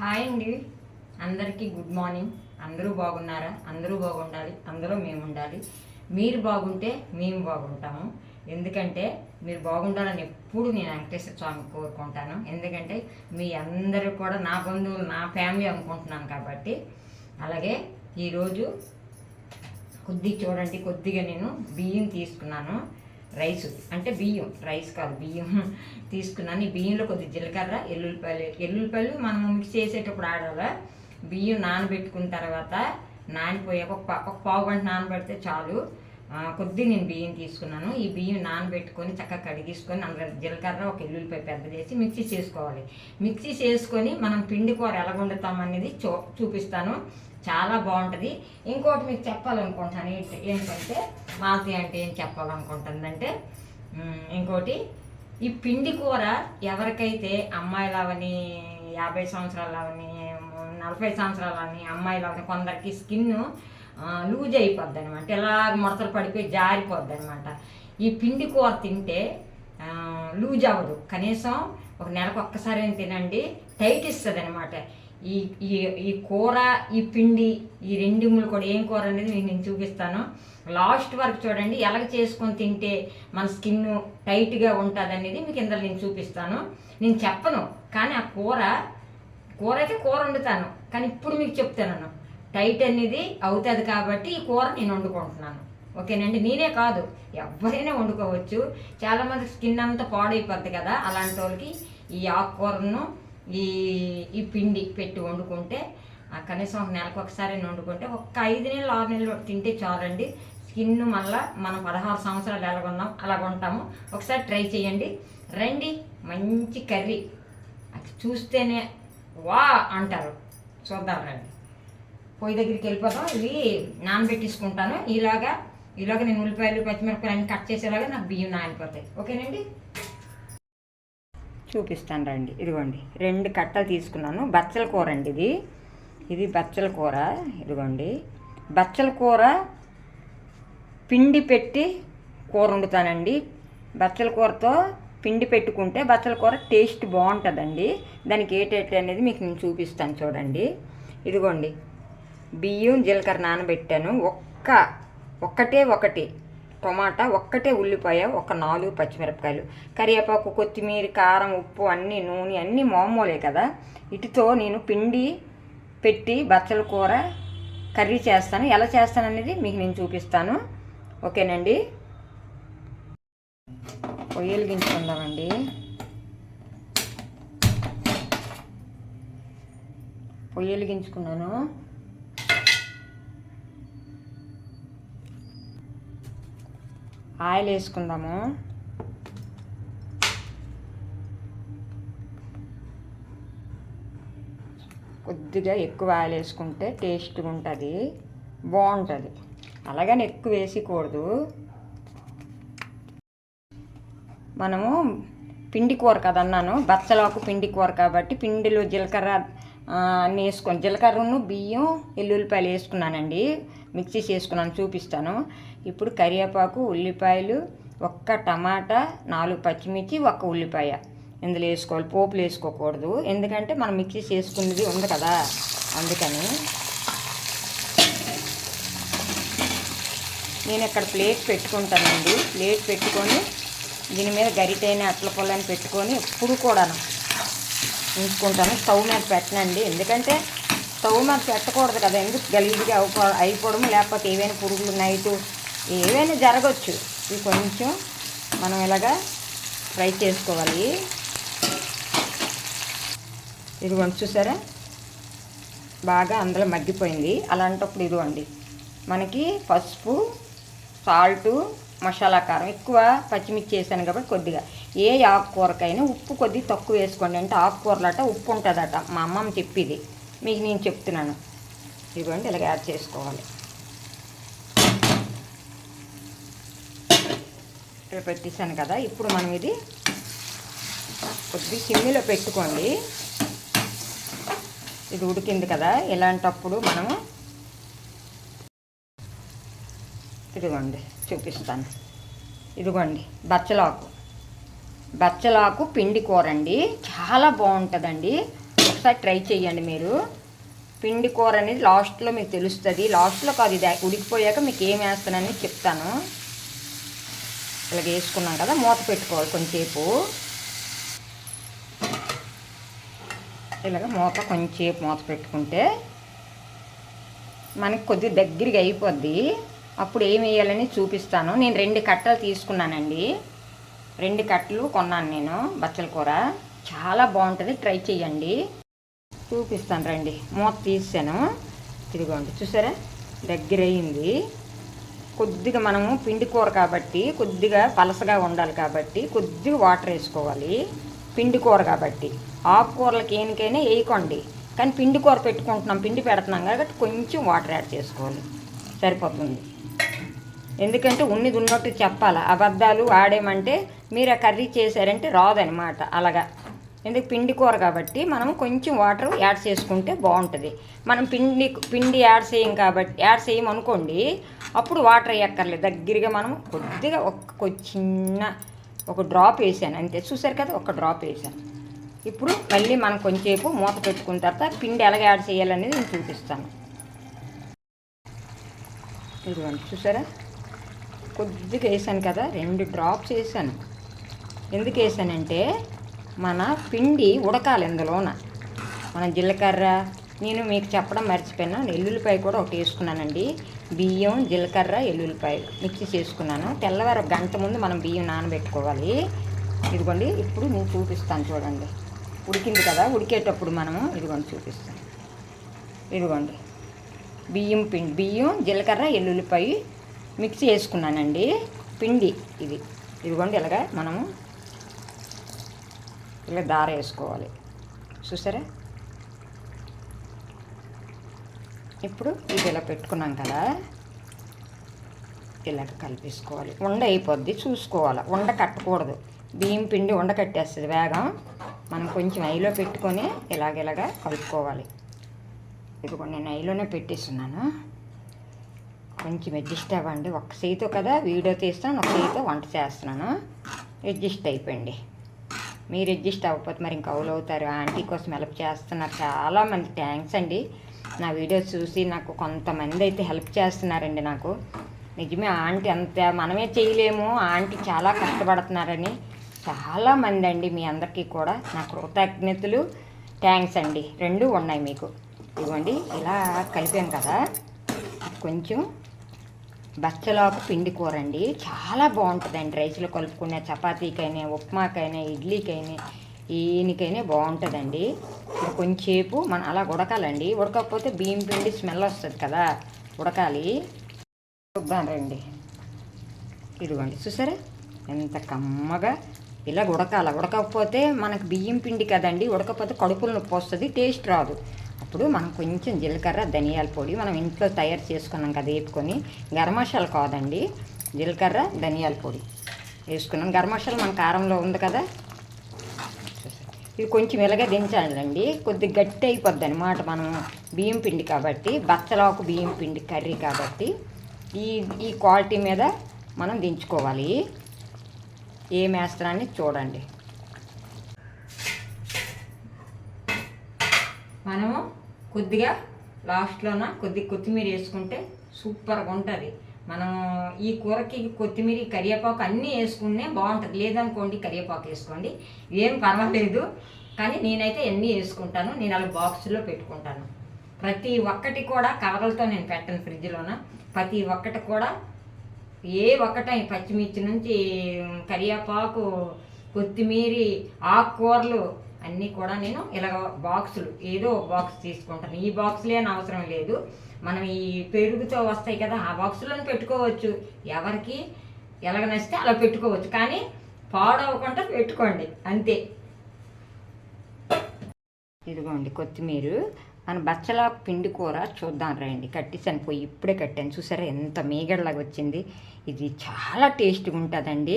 Hi అండి. అందరికీ good morning. అందరూ బాగున్నారా? అందరూ బాగుండాలి. అందరూ మేము ఉండాలి. మీరు బాగుంటే మేము బాగుంటాము. ఎందుకంటే మీరు బాగుండాలని ఎప్పుడు నేను వెంకటేశ్వర స్వామి కోరుకుంటాను. ఎందుకంటే మీ అందరూ కూడా నా బంధువులు నా ఫ్యామిలీ అనుకుంటున్నాను కాబట్టి. అలాగే ఈరోజు కొద్దిగా చూడండి కొద్దిగా నేను బియ్యం తీసుకున్నాను. రైస్ అంటే బియ్యం రైస్ కాదు బియ్యం తీసుకున్నాను. ఈ బియ్యంలో కొద్దిగా జీలకర్ర ఎల్లుల్లిపాయలు ఎల్లుల్లిపాయలు మనం మిక్స్ చేసేటప్పుడు ఆడాలా? బియ్యం నానబెట్టుకున్న తర్వాత నానిపోయాక ఒక పా- ఒక పావు గంట నానబెడితే చాలు. కొద్ది నేను బియ్యం తీసుకున్నాను. ఈ బియ్యం నానబెట్టుకొని చక్కగా కడిగేసుకొని అందులో జీలకర్ర ఒక ఎల్లుల్లిపాయ పెద్ద చేసి మిక్సీ చేసుకోవాలి. మిక్సీ చేసుకొని మనం పిండి కూర ఎలా వండుతాం అనేది చూ చూపిస్తాను. చాలా బాగుంటుంది. ఇంకోటి మీకు చెప్పాలనుకుంటాను. ఏంటంటే మాలతి అంటే ఏం చెప్పాలనుకుంటుందంటే ఇంకోటి ఈ పిండి కూర ఎవరికైతే అమ్మాయిలు అవని యాభై సంవత్సరాలు అవని నలభై సంవత్సరాలు అని అమ్మాయిలు అవని కొందరికి స్కిన్ లూజ్ అయిపోద్ది అనమాట ఇలాగ ముడతలు పడిపోయి జారిపోద్ది అనమాట ఈ పిండి కూర తింటే లూజ్ అవ్వదు. కనీసం ఒక నెలకు ఒక్కసారి తినండి టైట్ ఇస్తుంది అనమాట ఈ ఈ ఈ కూర ఈ పిండి ఈ రెండుములు కూడా ఏం కూర అనేది మీకు నేను చూపిస్తాను. లాస్ట్ వరకు చూడండి ఎలాగ చేసుకొని తింటే మన స్కిన్ టైట్గా ఉంటుంది అనేది మీకు ఇందులో నేను చూపిస్తాను. నేను చెప్పను కానీ ఆ కూర కూర అయితే కూర వండుతాను. కానీ ఇప్పుడు మీకు చెప్తాను టైట్ అనేది అవుతుంది కాబట్టి ఈ కూర నేను వండుకుంటున్నాను. ఓకేనండి? నేనే కాదు. ఎవరైనా వండుకోవచ్చు. చాలామంది స్కిన్ అంతా పాడైపోద్ది కదా. అలాంటి వాళ్ళకి ఈ ఆకుకూరను ఈ ఈ పిండి పెట్టి వండుకుంటే కనీసం ఒక నెలకు ఒకసారి వండుకుంటే ఒక్క ఐదు నెలలు ఆరు నెలలు తింటే చాలండి. స్కిన్ మళ్ళా మనం పదహారు సంవత్సరాలు ఎలాగొన్నాం అలాగ ఉంటాము. ఒకసారి ట్రై చేయండి. రండి. మంచి కర్రీ. అది చూస్తేనే వా అంటారు. చూద్దాం రండి. పొయ్యి దగ్గరికి వెళ్ళిపోతాం. ఇవి నానబెట్టేసుకుంటాను ఇలాగా ఇలాగ నేను ఉల్లిపాయలు పచ్చిమిరపకాయలు అన్ని కట్ చేసేలాగా నాకు బియ్యం నానిపోతాయి. ఓకేనండి? చూపిస్తాను రండి. ఇదిగోండి. రెండు కట్టలు తీసుకున్నాను. బచ్చల కూర అండి ఇది. ఇది బచ్చల కూర. ఇదిగోండి. బచ్చల కూర పిండి పెట్టి కూర వండుతానండి. బచ్చల కూరతో పిండి పెట్టుకుంటే బచ్చల కూర టేస్ట్ బాగుంటుందండి. దానికి ఏటేటి అనేది మీకు నేను చూపిస్తాను చూడండి. ఇదిగోండి. బియ్యం జీలకర్ర నానబెట్టాను. ఒక్క ఒక్కటే ఒకటి. టొమాటా ఒక్కటే ఉల్లిపాయ ఒక నాలుగు పచ్చిమిరపకాయలు. కరివేపాకు కొత్తిమీర కారం ఉప్పు అన్నీ నూనె అన్నీ మామూలే కదా. ఇటుతో నేను పిండి పెట్టి బచ్చల కూర కర్రీ చేస్తాను. ఎలా చేస్తాను అనేది మీకు నేను చూపిస్తాను. ఓకేనండి? పొయ్యలు వెలిగించుకుందామండి పొయ్యలు గించుకున్నాను. ఆయిల్ వేసుకుందాము. కొద్దిగా ఎక్కువ ఆయిల్ వేసుకుంటే టేస్ట్గా ఉంటుంది బాగుంటుంది. అలాగని ఎక్కువ వేసుకోకూడదు మనము పిండి కూర కదన్నాను బచ్చలాకు పిండి కూర కాబట్టి పిండిలో జీలకర్ర అన్నీ వేసుకొని జీలకర్రను బియ్యం ఎల్లుల్లిపాయలు వేసుకున్నానండి. మిక్సీ చేసుకున్నాను చూపిస్తాను. ఇప్పుడు కరివేపాకు ఉల్లిపాయలు ఒక్క టమాటా నాలుగు పచ్చిమిర్చి ఒక్క ఉల్లిపాయ. ఇందులో వేసుకోవాలి పోపులు వేసుకోకూడదు. ఎందుకంటే మనం మిక్సీ చేసుకున్నది ఉంది కదా అందుకని. నేను ఇక్కడ ప్లేట్ పెట్టుకుంటానండి. ప్లేట్ పెట్టుకొని దీని మీద గరిటైన అట్ల పొలని పెట్టుకొని ఎప్పుడు కూడాను ఉంచుకుంటాను. స్టవ్ మీద పెట్టనండి. ఎందుకంటే స్టవ్ మనం పెట్టకూడదు కదా ఎందుకు గలీజ్గా అయిపో అయిపోవడం లేకపోతే ఏవైనా పురుగులు నైటు ఏవైనా జరగచ్చు. ఇవి కొంచెం మనం ఇలాగా ఫ్రై చేసుకోవాలి. ఇదిగోండి చూసారా? బాగా అందులో మగ్గిపోయింది. అలాంటప్పుడు ఇదిగోండి. మనకి పసుపు సాల్టు మసాలా కారం ఎక్కువ పచ్చిమిర్చి వేసాను కాబట్టి కొద్దిగా. ఏ ఆకుకూరకైనా ఉప్పు కొద్దిగా తక్కువ వేసుకోండి. అంటే ఆకుకూరలట ఉప్పు ఉంటుందట. మా అమ్మమ్మ చెప్పిది. మీకు నేను చెప్తున్నాను. ఇదిగోండి ఇలాగ యాడ్ చేసుకోవాలి. ఇక్కడ పెట్టేశాను కదా ఇప్పుడు మనం ఇది కొద్దిగా సిమ్మిలో పెట్టుకోండి. ఇది ఉడికింది కదా ఇలాంటప్పుడు మనము ఇదిగోండి చూపిస్తాను. ఇదిగోండి బచ్చలాకు. బచ్చలాకు పిండి కూర అండి చాలా బాగుంటుందండి. ఒకసారి ట్రై చేయండి మీరు. పిండి కూర అనేది లాస్ట్లో మీకు తెలుస్తుంది. లాస్ట్లో కాదు ఇది ఉడికిపోయాక మీకు ఏం వేస్తానని చెప్తాను. ఇలాగ వేసుకున్నాం కదా మూత పెట్టుకోవాలి కొంచెంసేపు. ఇలాగ మూత కొంచెంసేపు మూత పెట్టుకుంటే మనకి కొద్దిగా దగ్గరికి అయిపోద్ది. అప్పుడు ఏం వేయాలని చూపిస్తాను. నేను రెండు కట్టలు తీసుకున్నానండి. రెండు కట్టలు కొన్నాను నేను బచ్చల కూర. చాలా బాగుంటుంది. ట్రై చేయండి చూపిస్తాను రండి. మూత తీసాను. ఇదిగోండి చూసారా? దగ్గర అయింది కొద్దిగా మనము పిండి కూర కాబట్టి కొద్దిగా పలసగా ఉండాలి కాబట్టి కొద్దిగా వాటర్ వేసుకోవాలి. పిండి కూర కాబట్టి. ఆకుకూరలకి ఏనికైనా వేయకండి. కానీ పిండి కూర పెట్టుకుంటున్నాం పిండి పెడుతున్నాం కాబట్టి కొంచెం వాటర్ యాడ్ చేసుకోవాలి. సరిపోతుంది. ఎందుకంటే ఉన్నది ఉన్నట్టు చెప్పాలి అబద్ధాలు ఆడేమంటే మీరు ఆ కర్రీ చేశారంటే రాదనమాట. అలాగా. ఎందుకు పిండి కూర కాబట్టి మనం కొంచెం వాటర్ యాడ్ చేసుకుంటే బాగుంటుంది. మనం పిండి పిండి యాడ్ చేయం కాబట్టి యాడ్ చేయమనుకోండి అప్పుడు వాటర్ వేయక్కర్లేదు దగ్గరగా మనం కొద్దిగా ఒక చిన్న ఒక డ్రాప్ వేసాను. అంతే. చూసారు కదా ఒక డ్రాప్ వేసాను. ఇప్పుడు మళ్ళీ మనం కొంచెంసేపు మూత పెట్టుకున్న తర్వాత పిండి ఎలాగ యాడ్ చేయాలనేది నేను చూపిస్తాను. ఇదిగోండి చూసారా? కొద్దిగా వేసాను కదా రెండు డ్రాప్స్ వేసాను. ఎందుకు వేసానంటే మన పిండి ఉడకాలి ఇందులోన. మన జీలకర్ర నేను మీకు చెప్పడం మర్చిపోయినా ఎల్లుల్లిపాయ కూడా ఒకటి వేసుకున్నానండి. బియ్యం జీలకర్ర ఎల్లుల్లిపాయ మిక్సీ చేసుకున్నాను. తెల్లవారు గంట ముందు మనం బియ్యం నానబెట్టుకోవాలి. ఇదిగోండి ఇప్పుడు నేను చూపిస్తాను చూడండి. ఉడికింది కదా ఉడికేటప్పుడు మనము ఇదిగోండి చూపిస్తాను ఇదిగోండి. బియ్యం పిండి బియ్యం జీలకర్ర ఎల్లుల్లిపాయ మిక్సీ వేసుకున్నానండి పిండి ఇది. ఇదిగోండి ఇలాగా మనము ఇలా దార వేసుకోవాలి చూసారా ఇప్పుడు ఇది ఇలా పెట్టుకున్నాం కదా ఇలా కలిపేసుకోవాలి ఉండ అయిపోద్ది చూసుకోవాలి ఉండ కట్టకూడదు బియ్యం పిండి ఉండ కట్టేస్తుంది వేగం మనం కొంచెం ఐలో పెట్టుకొని ఇలాగ కలుపుకోవాలి ఇదిగో నేను ఐలోనే పెట్టేస్తున్నాను కొంచెం అడ్జస్ట్ అవ్వండి ఒక చేయితో కదా వీడియో తీస్తాను ఒక చేయితో వంట చేస్తున్నాను అడ్జస్ట్ అయిపోయింది మీరు అడ్జస్ట్ అవ్వకపోతే మరి ఇంకా అవులు అవుతారు. ఆంటీ కోసం హెల్ప్ చేస్తున్నారు. చాలామంది థ్యాంక్స్ అండి. నా వీడియోస్ చూసి నాకు కొంతమంది అయితే హెల్ప్ చేస్తున్నారండి నాకు. నిజమే ఆంటీ అంత మనమే చేయలేము. ఆంటీ చాలా కష్టపడుతున్నారని చాలామంది అండి మీ అందరికీ కూడా నా కృతజ్ఞతలు. థ్యాంక్స్ అండి. రెండు ఉన్నాయి మీకు. ఇవ్వండి ఇలా కలిపాం కదా. కొంచెం బచ్చలాకు పిండి కూర అండి చాలా బాగుంటుందండి. రైస్లో కలుపుకునే చపాతీకైనా ఉప్మాకైనా ఇడ్లీకైనా ఈయనకైనా బాగుంటుందండి. ఇప్పుడు కొంచెంసేపు మనం అలా ఉడకాలండి. ఉడకపోతే బియ్యం పిండి స్మెల్ వస్తుంది కదా. ఉడకాలి. చూద్దాం రండి. ఇదిగోండి చూసారా? ఎంత కమ్మగా ఇలా ఉడకాల. ఉడకపోతే మనకు బియ్యం పిండి కదండి. ఉడకపోతే కడుపులు నొప్పి వస్తుంది టేస్ట్ రాదు. అప్పుడు మనం కొంచెం జీలకర్ర ధనియాల పొడి మనం ఇంట్లో తయారు చేసుకున్నాం కదా వేపుకొని. గరం మసాలా కాదండి జీలకర్ర ధనియాల పొడి వేసుకున్నాం. గరం మసాలా మన కారంలో ఉంది కదా. ఇది కొంచెం ఇలాగే దించాలండి. కొద్దిగా గట్టి అయిపోద్ది అనమాట మనం బియ్యం పిండి కాబట్టి. బచ్చలాకు బియ్యం పిండి కర్రీ కాబట్టి. ఈ ఈ క్వాలిటీ మీద మనం దించుకోవాలి. ఏం వేస్తానని చూడండి. మనము కొద్దిగా లాస్ట్లోన కొద్ది కొత్తిమీర వేసుకుంటే సూపర్గా ఉంటుంది. మనం ఈ కూరకి కొత్తిమీర కరివేపాకు అన్నీ వేసుకునే బాగుంటుంది. లేదనుకోండి కరివేపాకు వేసుకోండి. ఏం పర్వాలేదు. కానీ నేనైతే అన్నీ వేసుకుంటాను. నేను అలా బాక్స్లో పెట్టుకుంటాను. ప్రతి ఒక్కటి కూడా కవర్లతో నేను పెట్టను ఫ్రిడ్జ్లోన ప్రతి ఒక్కటి కూడా ఏ ఒక్కట పచ్చిమిర్చి నుంచి కరివేపాకు కొత్తిమీర ఆకుకూరలు అన్నీ కూడా నేను ఇలాగ బాక్సులు ఏదో ఒక బాక్స్ తీసుకుంటాను. ఈ బాక్సులే అని అవసరం లేదు. మనం ఈ పెరుగుతో వస్తాయి కదా ఆ బాక్సులను పెట్టుకోవచ్చు. ఎవరికి ఎలాగ నచ్చితే అలా పెట్టుకోవచ్చు. కానీ పాడవకుండా పెట్టుకోండి అంతే. ఇదిగోండి కొత్తిమీర. మన బచ్చల పిండి కూర చూద్దాం రండి. కట్టేసాను పోయి ఇప్పుడే కట్టాను. చూసారా ఎంత మీగడలాగా వచ్చింది. ఇది చాలా టేస్ట్గా ఉంటుందండి.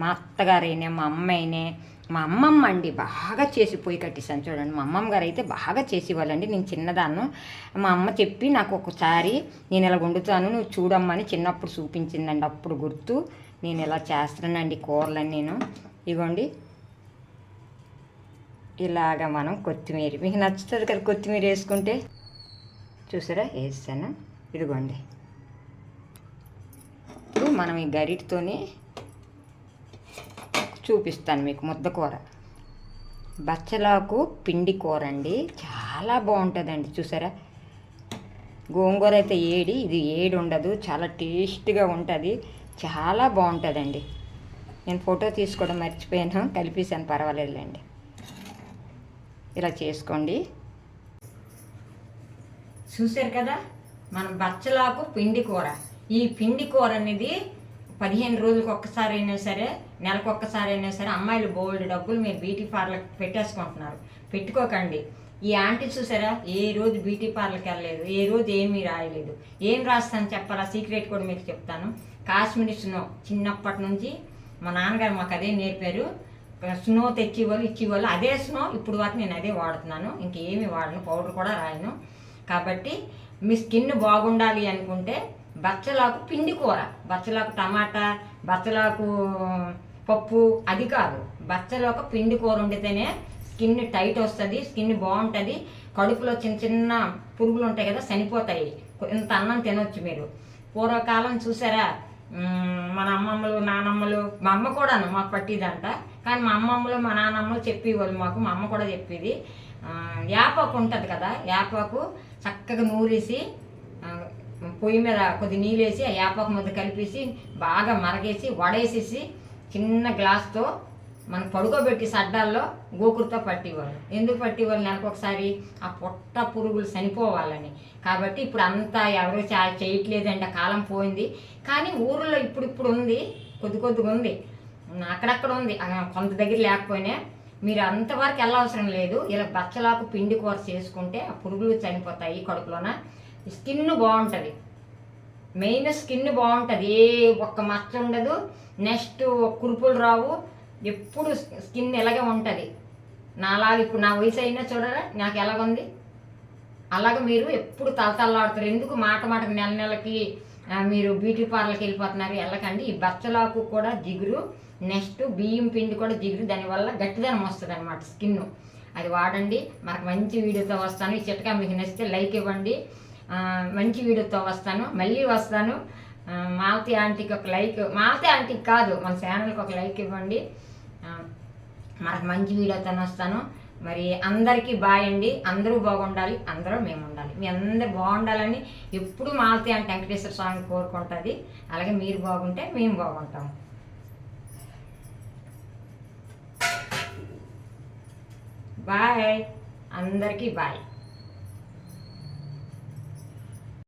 మా అత్తగారైనా మా అమ్మాయినే మా అమ్మమ్మ అండి బాగా చేసి పొయ్యి కట్టిస్తాను చూడండి. మా అమ్మమ్మ గారు అయితే బాగా చేసేవాళ్ళండి నేను చిన్నదాన్ను. మా అమ్మ చెప్పి నాకు ఒకసారి నేను ఇలా వండుతాను నువ్వు చూడమ్మని చిన్నప్పుడు చూపించిందండి. అప్పుడు గుర్తు నేను ఇలా చేస్తానండి కూరలని నేను. ఇగోండి. ఇలాగ మనం కొత్తిమీర. మీకు నచ్చుతుంది కదా కొత్తిమీర వేసుకుంటే? చూసారా? వేస్తాను? ఇదిగోండి. ఇప్పుడు మనం ఈ గరిటితోనే చూపిస్తాను మీకు ముద్ద కూర. బచ్చలాకు పిండి కూర అండి చాలా బాగుంటుందండి చూసారా? గోంగూర అయితే ఏడి ఇది ఏడు ఉండదు చాలా టేస్ట్గా ఉంటుంది. చాలా బాగుంటుందండి. నేను ఫోటో తీసుకోవడం మర్చిపోయాను కలిపేసాను పర్వాలేదులేండి. ఇలా చేసుకోండి. చూశారు కదా? మన బచ్చలాకు పిండి కూర. ఈ పిండి కూర అనేది పదిహేను రోజులకు ఒక్కసారి అయినా సరే నెలకు ఒక్కసారి అయినా సరే అమ్మాయిలు బోల్డ్ డబ్బులు మీరు బ్యూటీ పార్లర్ పెట్టేసుకుంటున్నారు. పెట్టుకోకండి. ఈ ఆంటీ చూసారా? ఏ రోజు బ్యూటీ పార్లర్కి వెళ్ళలేదు. ఏ రోజు ఏమీ రాయలేదు. ఏం రాస్తాను చెప్పాలా? సీక్రెట్ కూడా మీకు చెప్తాను. కాశ్మీరీ స్నో. చిన్నప్పటి నుంచి మా నాన్నగారు మాకు అదే నేర్పారు. స్నో తెచ్చేవాళ్ళు ఇచ్చేవాళ్ళు అదే స్నో. ఇప్పుడు వరకు నేను అదే వాడుతున్నాను. ఇంకేమీ వాడను. పౌడర్ కూడా రాయను. కాబట్టి మీ స్కిన్ బాగుండాలి అనుకుంటే బచ్చలాకు పిండి కూర బచ్చలాకు టమాటా బచ్చలాకు పప్పు అది కాదు. బచ్చలాకు పిండి కూర వండితేనే స్కిన్ టైట్ వస్తుంది స్కిన్ బాగుంటుంది. కడుపులో చిన్న చిన్న పురుగులు ఉంటాయి కదా చనిపోతాయి. ఇంత అన్నం తినొచ్చు మీరు. పూర్వకాలం చూసారా? మన అమ్మమ్మలు నానమ్మలు మా అమ్మ కూడాను మాకు పట్టిదంట. కానీ మా అమ్మమ్మలు మా నానమ్మలు చెప్పేవాళ్ళు మాకు మా అమ్మ కూడా చెప్పేది. ఆ, యాపాకు ఉంటుంది కదా యాపాకు చక్కగా నూరేసి పొయ్యి మీద కొద్ది నీళ్ళేసి ఆ వేపాక ముద్ద కలిపేసి బాగా మరగేసి వడేసేసి చిన్న గ్లాస్తో మనం పడుకోబెట్టి సడ్డాల్లో గోకురుతో పట్టేవాళ్ళు ఎందుకు పట్టేవాళ్ళు నెలకు ఒకసారి? ఆ పొట్ట పురుగులు చనిపోవాలని. కాబట్టి ఇప్పుడు అంతా ఎవరు చా చేయట్లేదండి ఆ కాలం పోయింది. కానీ ఊర్లో ఇప్పుడు ఇప్పుడు ఉంది కొద్ది కొద్దిగా ఉంది. అక్కడక్కడ ఉంది. కొంత దగ్గర లేకపోయినా మీరు అంతవరకు వెళ్ళవసరం లేదు. ఇలా బచ్చలాకు పిండి కూర చేసుకుంటే ఆ పురుగులు చనిపోతాయి కడుపులోన. స్కిన్ బాగుంటుంది. మెయిన్ స్కిన్ బాగుంటుంది. ఏ ఒక్క మచ్చ ఉండదు. నెక్స్ట్ కురుపులు రావు. ఎప్పుడు స్కిన్ ఎలాగే ఉంటుంది. నాలాగా ఇప్పుడు నా వయసు అయినా చూడరా? నాకు ఎలాగుంది? అలాగ మీరు ఎప్పుడు తలతల్లాడుతారు. ఎందుకు మాట మాటకి నెల నెలకి మీరు బ్యూటీ పార్లర్కి వెళ్ళిపోతున్నారు? వెళ్ళకండి ఈ బచ్చలాకు కూడా జిగురు నెక్స్ట్ బియ్యం పిండి కూడా జిగురు. దానివల్ల గట్టిదనం వస్తుంది అనమాట స్కిన్. అది వాడండి. మనకు మంచి వీడియోతో వస్తాను. ఈ చిట్కా మీకు నచ్చితే లైక్ ఇవ్వండి. మంచి వీడియోతో వస్తాను. మళ్ళీ వస్తాను. మాలతి ఆంటీకి ఒక లైక్. మాలతి ఆంటీకి కాదు మన ఛానల్కి ఒక లైక్ ఇవ్వండి. మనకు మంచి వీడియోతో వస్తాను. మరి అందరికీ బాయ్ అండి. అందరూ బాగుండాలి అందరూ మేము ఉండాలి మీ అందరు బాగుండాలని ఎప్పుడు మాలతి అంటే వెంకటేశ్వర స్వామి కోరుకుంటుంది. అలాగే మీరు బాగుంటే మేము బాగుంటాము బాయ్. అందరికీ బాయ్.